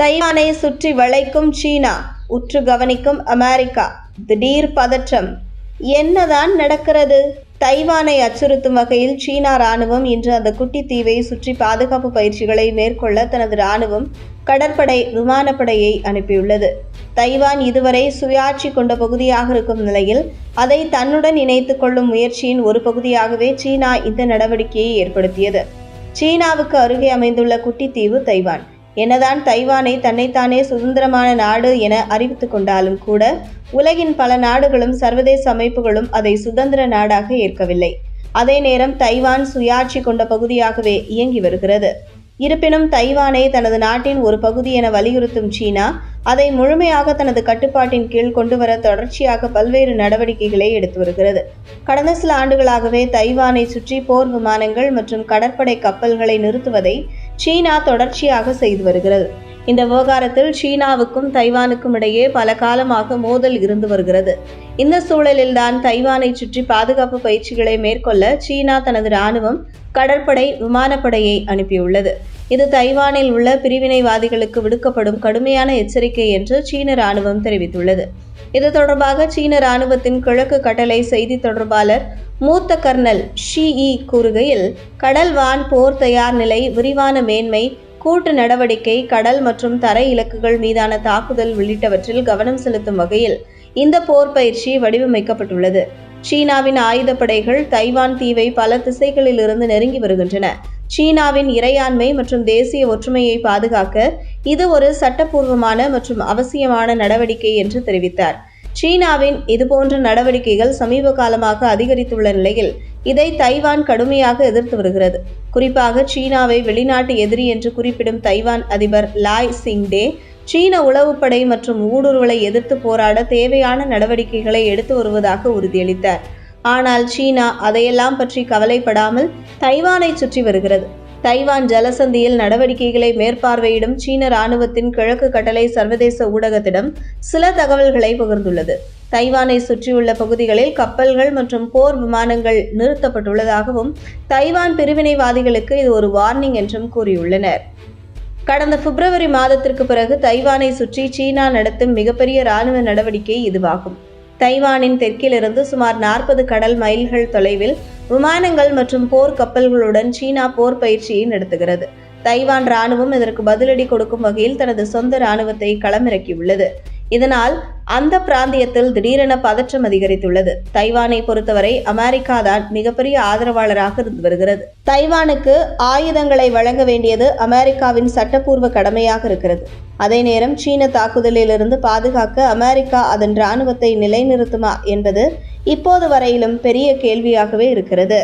தைவானை சுற்றி வளைக்கும் சீனா உற்று கவனிக்கும் அமெரிக்கா. திடீர் பதற்றம். என்னதான் நடக்கிறது? தைவானை அச்சுறுத்தும் வகையில் சீனா ராணுவம் இன்று அந்த குட்டி தீவை சுற்றி பாதுகாப்பு பயிற்சிகளை மேற்கொள்ள தனது ராணுவம் கடற்படை விமானப்படையை அனுப்பியுள்ளது. தைவான் இதுவரை சுயாட்சி கொண்ட பகுதியாக இருக்கும் நிலையில் அதை தன்னுடன் இணைத்து கொள்ளும் முயற்சியின் ஒரு பகுதியாகவே சீனா இந்த நடவடிக்கையை ஏற்படுத்தியது. சீனாவுக்கு அருகே அமைந்துள்ள குட்டி தீவு தைவான். என்னதான் தைவானை தன்னைத்தானே சுதந்திரமான நாடு என அறிவித்து கொண்டாலும் கூட உலகின் பல நாடுகளும் சர்வதேச அமைப்புகளும் அதை சுதந்திர நாடாக ஏற்கவில்லை. அதே நேரம் தைவான் சுயாட்சி கொண்ட பகுதியாகவே இயங்கி வருகிறது. இருப்பினும் தைவானை தனது நாட்டின் ஒரு பகுதி என வலியுறுத்தும் சீனா அதை முழுமையாக தனது கட்டுப்பாட்டின் கீழ் கொண்டு வர தொடர்ச்சியாக பல்வேறு நடவடிக்கைகளை எடுத்து வருகிறது. கடந்த சில ஆண்டுகளாகவே தைவானை சுற்றி போர் விமானங்கள் மற்றும் கடற்படை கப்பல்களை நிறுத்துவதை சீனா தொடர்ச்சியாக செய்து வருகிறது. இந்த விவகாரத்தில் சீனாவுக்கும் தைவானுக்கும் இடையே பல காலமாக மோதல் இருந்து வருகிறது. இந்த சூழலில்தான் தைவானை சுற்றி பாதுகாப்பு பயிற்சிகளை மேற்கொள்ள சீனா தனது ராணுவம் கடற்படை விமானப்படையை அனுப்பியுள்ளது. இது தைவானில் உள்ள பிரிவினைவாதிகளுக்கு விடுக்கப்படும் கடுமையான எச்சரிக்கை என்று சீன ராணுவம் தெரிவித்துள்ளது. இது தொடர்பாக சீன ராணுவத்தின் கிழக்கு கட்டளை செய்தி தொடர்பாளர் மூத்த கர்னல் ஷிஇ கூறுகையில் கடல் வான் போர் தயார் நிலை விரிவான மேன்மை கூட்டு நடவடிக்கை கடல் மற்றும் தரை இலக்குகள் மீதான தாக்குதல் உள்ளிட்டவற்றில் கவனம் செலுத்தும் வகையில் இந்த போர் பயிற்சி வடிவமைக்கப்பட்டுள்ளது. சீனாவின் ஆயுதப்படைகள் தைவான் தீவை பல திசைகளில் இருந்து நெருங்கி வருகின்றன. சீனாவின் இறையாண்மை மற்றும் தேசிய ஒற்றுமையை பாதுகாக்க இது ஒரு சட்டப்பூர்வமான மற்றும் அவசியமான நடவடிக்கை என்று தெரிவித்தார். சீனாவின் இதுபோன்ற நடவடிக்கைகள் சமீப காலமாக அதிகரித்துள்ள நிலையில் இதை தைவான் கடுமையாக எதிர்த்து வருகிறது. குறிப்பாக சீனாவை வெளிநாட்டு எதிரி என்று குறிப்பிடும் தைவான் அதிபர் லாய் சிங்டே சீன உளவுப்படை மற்றும் ஊடுருவலை எதிர்த்து போராட தேவையான நடவடிக்கைகளை எடுத்து வருவதாக உறுதியளித்தார். ஆனால் சீனா அதையெல்லாம் பற்றி கவலைப்படாமல் தைவானை சுற்றி வருகிறது. தைவான் ஜலசந்தியில் நடவடிக்கைகளை மேற்பார்வையிடும் சீன ராணுவத்தின் கிழக்கு கட்டளை சர்வதேச ஊடகத்திடம் சில தகவல்களை பகிர்ந்துள்ளது. தைவானை சுற்றியுள்ள பகுதிகளில் கப்பல்கள் மற்றும் போர் விமானங்கள் நிறுத்தப்பட்டுள்ளதாகவும் தைவான் பிரிவினைவாதிகளுக்கு இது ஒரு வார்னிங் என்றும் கூறியுள்ளனர். கடந்த பிப்ரவரி மாதத்திற்கு பிறகு தைவானை சுற்றி சீனா நடத்தும் மிகப்பெரிய ராணுவ நடவடிக்கை இதுவாகும். தைவானின் தெற்கிலிருந்து சுமார் நாற்பது கடல் மைல்கள் தொலைவில் விமானங்கள் மற்றும் போர் கப்பல்களுடன் சீனா போர் பயிற்சியை நடத்துகிறது. தைவான் ராணுவம் இதற்கு பதிலடி கொடுக்கும் வகையில் தனது சொந்த ராணுவத்தை களமிறக்கியுள்ளது. இதனால் அந்த பிராந்தியத்தில் திடீரென பதற்றம் அதிகரித்துள்ளது. தைவானை பொறுத்தவரை அமெரிக்கா தான் மிகப்பெரிய ஆதரவாளராக இருந்து வருகிறது. தைவானுக்கு ஆயுதங்களை வழங்க வேண்டியது அமெரிக்காவின் சட்டப்பூர்வ கடமையாக இருக்கிறது. அதே நேரம் சீன தாக்குதலிலிருந்து பாதுகாக்க அமெரிக்கா அதன் இராணுவத்தை நிலைநிறுத்துமா என்பது இப்போது வரையிலும் பெரிய கேள்வியாகவே இருக்கிறது.